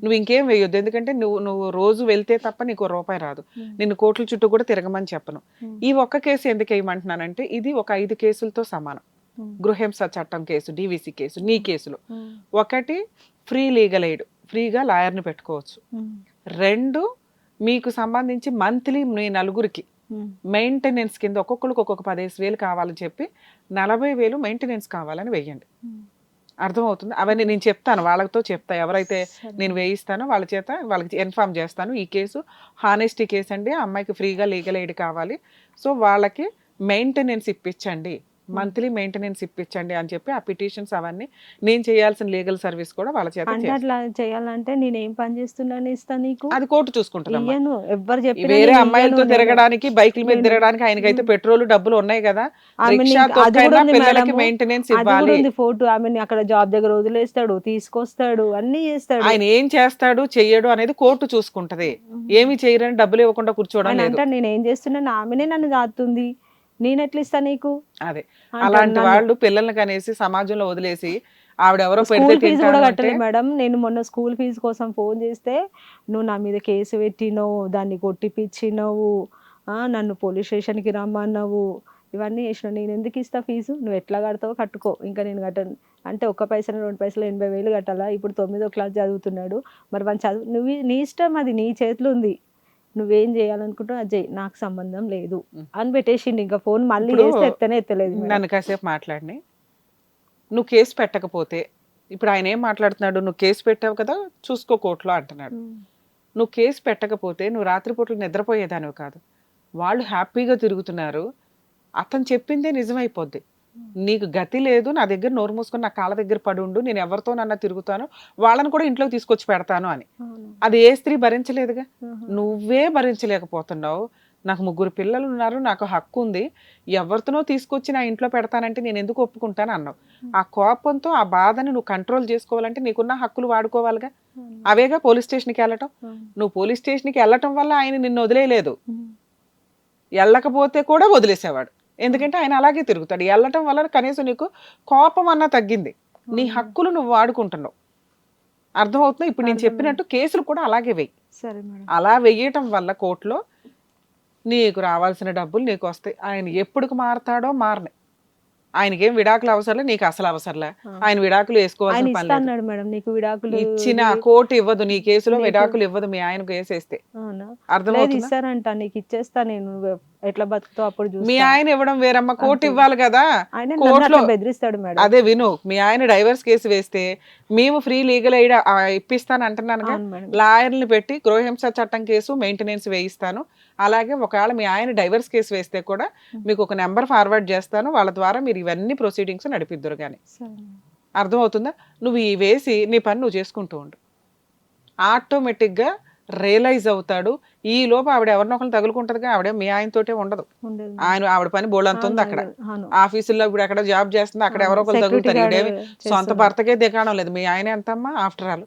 నువ్వు ఇంకేం వేయొద్దు ఎందుకంటే నువ్వు నువ్వు రోజు వెళ్తే తప్ప నీకు రూపాయి రాదు. నిన్ను కోట్ల చుట్టూ కూడా తిరగమని చెప్పను. ఈ ఒక్క కేసు ఎందుకు వేయమంటున్నానంటే ఇది ఒక ఐదు కేసులతో సమానం ఉమ్. గృహహింస చట్టం కేసు డివిసి కేసు నీ కేసులో. ఒకటి ఫ్రీ లీగల్ ఎయిడ్ ఫ్రీగా లాయర్ని పెట్టుకోవచ్చు. రెండు మీకు సంబంధించి మంత్లీ మీ నలుగురికి. మెయింటెనెన్స్ కింద ఒక్కొక్కరికి ఒక్కొక్క పదిహేను వేలు కావాలని చెప్పి నలభై వేలు మెయింటెనెన్స్ కావాలని వెయ్యండి ఉమ్. అర్థమవుతుంది. అవన్నీ నేను చెప్తాను వాళ్ళతో చెప్తా. ఎవరైతే. నేను వేయిస్తానో వాళ్ళ చేత వాళ్ళకి ఇన్ఫామ్ చేస్తాను. ఈ కేసు హానెస్టీ కేసు అండి. అమ్మాయికి ఫ్రీగా లీగల్ ఎయిడ్ కావాలి. సో వాళ్ళకి మెయింటెనెన్స్ ఇప్పించండి. మంత్లీ మెయింటెనెన్స్ ఇప్పించండి అని చెప్పి ఆ పిటిషన్స్ అవన్నీ నేను చేయాల్సిన లీగల్ సర్వీస్ కూడా వాళ్ళ చేత అంటే. అట్లా చేయాలంటే నేను ఏం పని చేస్తున్నాను ఇస్తా నీకు? అది కోర్టు చూసుకుంటుందమ్మా. ఇయ్యను ఎవ్వరు చెప్పినా వేరే అమ్మాయిలతో. తిరగడానికి బైక్ల మీద తిరగడానికి ఆయనకైతే పెట్రోల్ డబ్బులు ఉన్నాయి కదా. ఆమె పిల్లలకి. మెయింటెనెన్స్ ఇవ్వాలి. ఫోటో. ఆమెని అక్కడ జాబ్ దగ్గర వదిలేస్తాడు తీసుకొస్తాడు అన్ని చేస్తాడు. ఆయన ఏం చేస్తాడు చెయ్యడు అనేది కోర్టు చూసుకుంటది. ఏమి చేయరని డబ్బులు ఇవ్వకుండా కూర్చోవడం అంటాడు నేను ఏం చేస్తున్నాను? ఆమెనే నన్ను దాస్తుంది నేను ఎట్లా ఇస్తా నీకు? అదే. అలాంటి. వాళ్ళు పిల్లల్ని కనేసి సమాజంలో వదిలేసి ఆవిడెవరో పెడితే స్కూల్ ఫీజు కూడా తింటాను కట్టలే అంటే మేడం. నేను మొన్న స్కూల్ ఫీజు కోసం ఫోన్ చేస్తే నువ్వు నా మీద కేసు పెట్టినవు దాన్ని కొట్టిపిచ్చినవు ఆ, నన్ను పోలీస్ స్టేషన్కి రమ్మన్నావు ఇవన్నీ చేసినావు. నేను ఎందుకు ఇస్తా ఫీజు? నువ్వు ఎట్లా కడతావో కట్టుకో. ఇంకా నేను కట్టను. అంటే ఒక్క పైసలు రెండు పైసలు ఎనభై వేలు కట్టాలా? ఇప్పుడు తొమ్మిదో క్లాస్ చదువుతున్నాడు. మరి వాని చదువు నువ్వు నీ ఇష్టం అది నీ చేతిలో ఉంది. నువ్వేం చేయాలనుకుంటావు అది చెయ్యి నాకు సంబంధం లేదు. అని పెట్టేసిండు ఇంకా ఫోన్ మళ్ళీ చేస్తే ఎత్తనే ఎత్తలేదు. నన్ను కాసేపు మాట్లాడిని. నువ్వు కేసు పెట్టకపోతే ఇప్పుడు ఆయన ఏం మాట్లాడుతున్నాడు? నువ్వు కేసు పెట్టావు కదా చూసుకో కోర్టులో అంటున్నాడు. నువ్వు కేసు పెట్టకపోతే నువ్వు రాత్రిపూటలు నిద్రపోయేదానివి కాదు. వాళ్ళు హ్యాపీగా తిరుగుతున్నారు. అతను చెప్పిందే నిజమైపోద్ది. నీకు గతి లేదు నా దగ్గర నోరు మూసుకొని నా కాళ్ళ దగ్గర పడి ఉండు నేను ఎవరితో నన్న తిరుగుతాను వాళ్ళని కూడా ఇంట్లోకి తీసుకొచ్చి పెడతాను అని. అది ఏ స్త్రీ భరించలేదుగా. నువ్వే భరించలేకపోతున్నావు నాకు ముగ్గురు పిల్లలు ఉన్నారు నాకు హక్కు ఉంది ఎవరితోనో తీసుకొచ్చి నా ఇంట్లో పెడతానంటే నేను ఎందుకు ఒప్పుకుంటాను అన్నావు ఆ కోపంతో ఆ బాధని నువ్వు కంట్రోల్ చేసుకోవాలంటే నీకున్న హక్కులు వాడుకోవాలిగా. అవేగా పోలీస్ స్టేషన్కి వెళ్ళటం. నువ్వు పోలీస్ స్టేషన్కి వెళ్ళటం వల్ల ఆయన నిన్ను వదిలేయలేదు. వెళ్ళకపోతే కూడా వదిలేసేవాడు ఎందుకంటే ఆయన అలాగే తిరుగుతాడు. వెళ్ళటం వల్ల కనీసం నీకు కోపం అన్నా తగ్గింది. నీ. హక్కులు నువ్వు వాడుకుంటున్నావు. అర్థమవుతుందా? ఇప్పుడు నేను. చెప్పినట్టు కేసులు కూడా అలాగే వెయ్యి అలా వెయ్యటం వల్ల కోర్టులో నీకు రావాల్సిన డబ్బులు నీకు వస్తాయి. ఆయన ఎప్పుడు మారతాడో మారని. ఆయనకేం విడాకులు అవసరంలే నీకు అసలు అవసరంలే. ఆయన విడాకులు ఆయన వేసుకోవాల్సిన పని అన్నాడు మేడం నీకు విడాకులు ఇచ్చిన కోర్టు ఇవ్వదు నీ కేసులో విడాకులు ఇవ్వదు మీ ఆయనకు వేసేస్తే. అర్థమవుతుందా? ఇస్తారంట నీకు ఇచ్చేస్తా నేను ఎట్లా బతుకుతావు అప్పుడు మీ ఆయన ఇవ్వడం వేరమ్మ కోర్టు. ఇవ్వాలి కదా. ఆయన కోర్టులో- బెదిరిస్తాడు మేడం. అదే విను మీ ఆయన డైవర్స్ కేసు వేస్తే మేము ఫ్రీ లీగల్ ఎయిడ్ ఇప్పిస్తాను అంటున్నాను లాయర్ని పెట్టి గృహహింస చట్టం కేసు మెయింటెనెన్స్ వేయిస్తాను. అలాగే ఒకవేళ మీ ఆయన డైవర్స్ కేసు వేస్తే కూడా మీకు ఒక నెంబర్ ఫార్వర్డ్ చేస్తాను. వాళ్ళ ద్వారా మీరు ఇవన్నీ ప్రొసీడింగ్స్ నడిపిద్దరు కానీ. అర్థమవుతుందా? నువ్వు ఈ వేసి నీ పని నువ్వు చేసుకుంటూ ఉండు. ఆటోమేటిక్గా రియలైజ్ అవుతాడు. ఈ లోపు ఆవిడ ఎవరినొకరు తగులుకుంటుందిగా ఆవిడ మీ ఆయనతోటే ఉండదు. ఆయన ఆవిడ పని బోల్డ్ ఉంది అక్కడ. ఆఫీసుల్లో ఇప్పుడు అక్కడ జాబ్ చేస్తుంది అక్కడ. ఎవరో ఒకరు తగులుతారు. సొంత. భర్తకే దిగడం లేదు. మీ ఆయన ఎంతమ్మా? After all.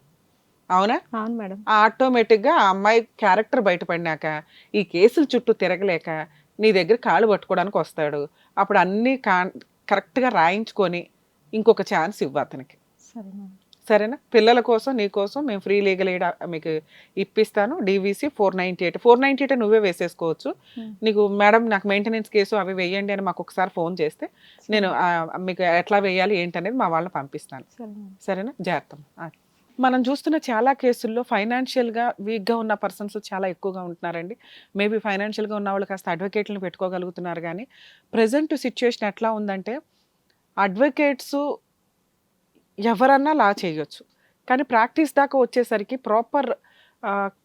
అవునా? అవును మేడం. ఆటోమేటిక్గా ఆ అమ్మాయి క్యారెక్టర్ బయటపడినాక ఈ కేసుల చుట్టూ తిరగలేక నీ దగ్గర కాళ్ళు పట్టుకోవడానికి వస్తాడు. అప్పుడు అన్ని కా కరెక్ట్గా రాయించుకొని ఇంకొక ఛాన్స్ ఇవ్వు అతనికి. సరే మేడం. సరేనా? పిల్లల కోసం నీ కోసం మేము ఫ్రీ లీగల్ ఎయిడ్ మీకు ఇప్పిస్తాను. DVC four ninety eight. Four ninety eight నువ్వే వేసేసుకోవచ్చు. నీకు మేడం నాకు మెయింటెనెన్స్ కేసు అవి వేయండి అని మాకు ఒకసారి ఫోన్ చేస్తే నేను మీకు ఎట్లా వేయాలి ఏంటనేది మా వాళ్ళని పంపిస్తాను. సరేనా? జాగ్రత్త ఆ. మనం చూస్తున్న చాలా కేసుల్లో ఫైనాన్షియల్గా వీక్గా ఉన్న పర్సన్స్ చాలా ఎక్కువగా ఉంటున్నారండి. మేబీ ఫైనాన్షియల్గా ఉన్న వాళ్ళు కాస్త అడ్వకేట్లను పెట్టుకోగలుగుతున్నారు కానీ ప్రజెంట్ సిచ్యువేషన్ ఎట్లా ఉందంటే అడ్వకేట్స్ ఎవరన్నా లా చేయొచ్చు. కానీ ప్రాక్టీస్ దాకా వచ్చేసరికి ప్రాపర్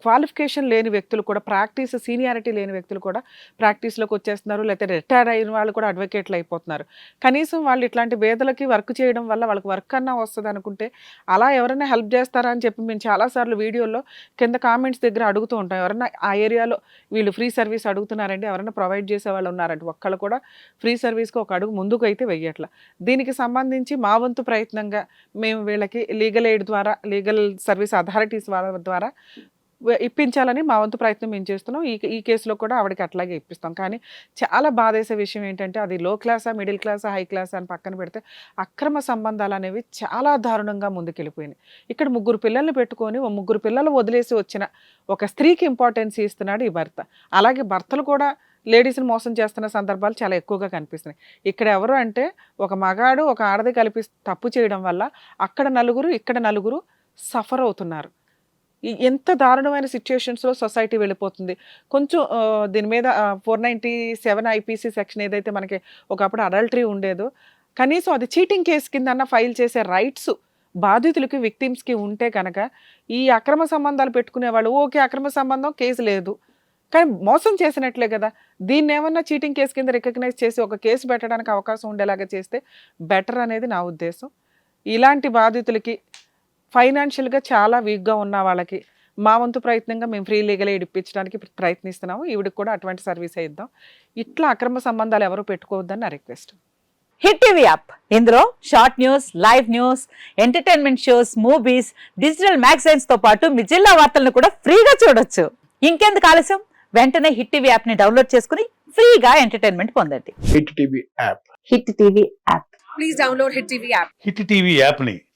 క్వాలిఫికేషన్ లేని వ్యక్తులు కూడా ప్రాక్టీస్ సీనియారిటీ లేని వ్యక్తులు కూడా ప్రాక్టీస్లోకి వచ్చేస్తున్నారు లేకపోతే రిటైర్ అయిన వాళ్ళు కూడా అడ్వకేట్లు అయిపోతున్నారు. కనీసం వాళ్ళు ఇట్లాంటి వేదలకి వర్క్ చేయడం వల్ల వాళ్ళకి వర్క్ అన్నా వస్తుంది అనుకుంటే అలా ఎవరైనా హెల్ప్ చేస్తారా అని చెప్పి మేము చాలాసార్లు వీడియోలో కింద కామెంట్స్ దగ్గర అడుగుతూ ఉంటాం. ఎవరైనా ఆ ఏరియాలో వీళ్ళు ఫ్రీ సర్వీస్ అడుగుతున్నారండి ఎవరైనా ప్రొవైడ్ చేసే వాళ్ళు ఉన్నారంటే ఒక్కళ్ళు కూడా ఫ్రీ సర్వీస్కి ఒక అడుగు ముందుకు అయితే వెయ్యట్లా. దీనికి సంబంధించి మా వంతు ప్రయత్నంగా మేము వీళ్ళకి లీగల్ ఎయిడ్ ద్వారా లీగల్ సర్వీస్ అథారిటీస్ వాళ్ళ ద్వారా ఇప్పించాలని మా వంతు ప్రయత్నం మేము చేస్తున్నాం. ఈ ఈ కేసులో కూడా ఆవిడకి అట్లాగే ఇప్పిస్తాం. కానీ చాలా బాధేసే విషయం ఏంటంటే అది లో క్లాసా మిడిల్ క్లాసా హై క్లాసా అని పక్కన పెడితే అక్రమ సంబంధాలు అనేవి చాలా దారుణంగా ముందుకెళ్ళిపోయినాయి. ఇక్కడ ముగ్గురు పిల్లల్ని పెట్టుకొని ఓ ముగ్గురు పిల్లలు వదిలేసి వచ్చిన ఒక స్త్రీకి ఇంపార్టెన్స్ ఇస్తున్నాడు ఈ భర్త. అలాగే భర్తలు కూడా లేడీస్ని మోసం చేస్తున్న సందర్భాలు చాలా ఎక్కువగా కనిపిస్తున్నాయి. ఇక్కడ ఎవరు అంటే ఒక మగాడు ఒక ఆడది కలిపి తప్పు చేయడం వల్ల అక్కడ నలుగురు ఇక్కడ నలుగురు సఫర్ అవుతున్నారు. ఎంత దారుణమైన సిచ్యుయేషన్స్లో సొసైటీ వెళ్ళిపోతుంది. కొంచెం దీని మీద four ninety seven IPC section ఏదైతే మనకి ఒకప్పుడు అడల్టరీ ఉండేదో కనీసం అది చీటింగ్ కేసు కింద ఫైల్ చేసే రైట్స్ బాధితులకి విక్టిమ్స్కి ఉంటే కనుక ఈ అక్రమ సంబంధాలు పెట్టుకునే వాళ్ళు ఓకే అక్రమ సంబంధం కేసు లేదు. కానీ మోసం చేసినట్లే కదా. దీన్ని ఏమన్నా చీటింగ్ కేసు కింద రికగ్నైజ్ చేసి ఒక కేసు పెట్టడానికి అవకాశం ఉండేలాగా చేస్తే బెటర్ అనేది నా ఉద్దేశం. ఇలాంటి బాధితులకి ఫైనాన్షియల్గా చాలా వీక్గా ఉన్న వాళ్ళకి మా వంతు ప్రయత్నంగా మేము ఫ్రీ లీగల్ ఎయిడ్ ఇప్పించడానికి ప్రయత్నిస్తున్నాము. ఈవిడికి కూడా అటువంటి సర్వీస్ ఇద్దాం ఇట్లా అక్రమ సంబంధాలు ఎవరు పెట్టుకోవద్దని నా రిక్వెస్ట్. Hit TV app. ఇందులో short news live news entertainment shows movies digital మ్యాగజైన్స్తో పాటు మీ జిల్లా వార్తలను కూడా ఫ్రీగా చూడొచ్చు. ఇంకెందుకు ఆలస్యం? వెంటనే హిట్ టీవీ యాప్ని డౌన్లోడ్ చేసుకుని ఫ్రీగా ఎంటర్టైన్మెంట్ పొందండి. Hit TV app. Hit TV app. please download Hit TV app. Hit TV యాప్ని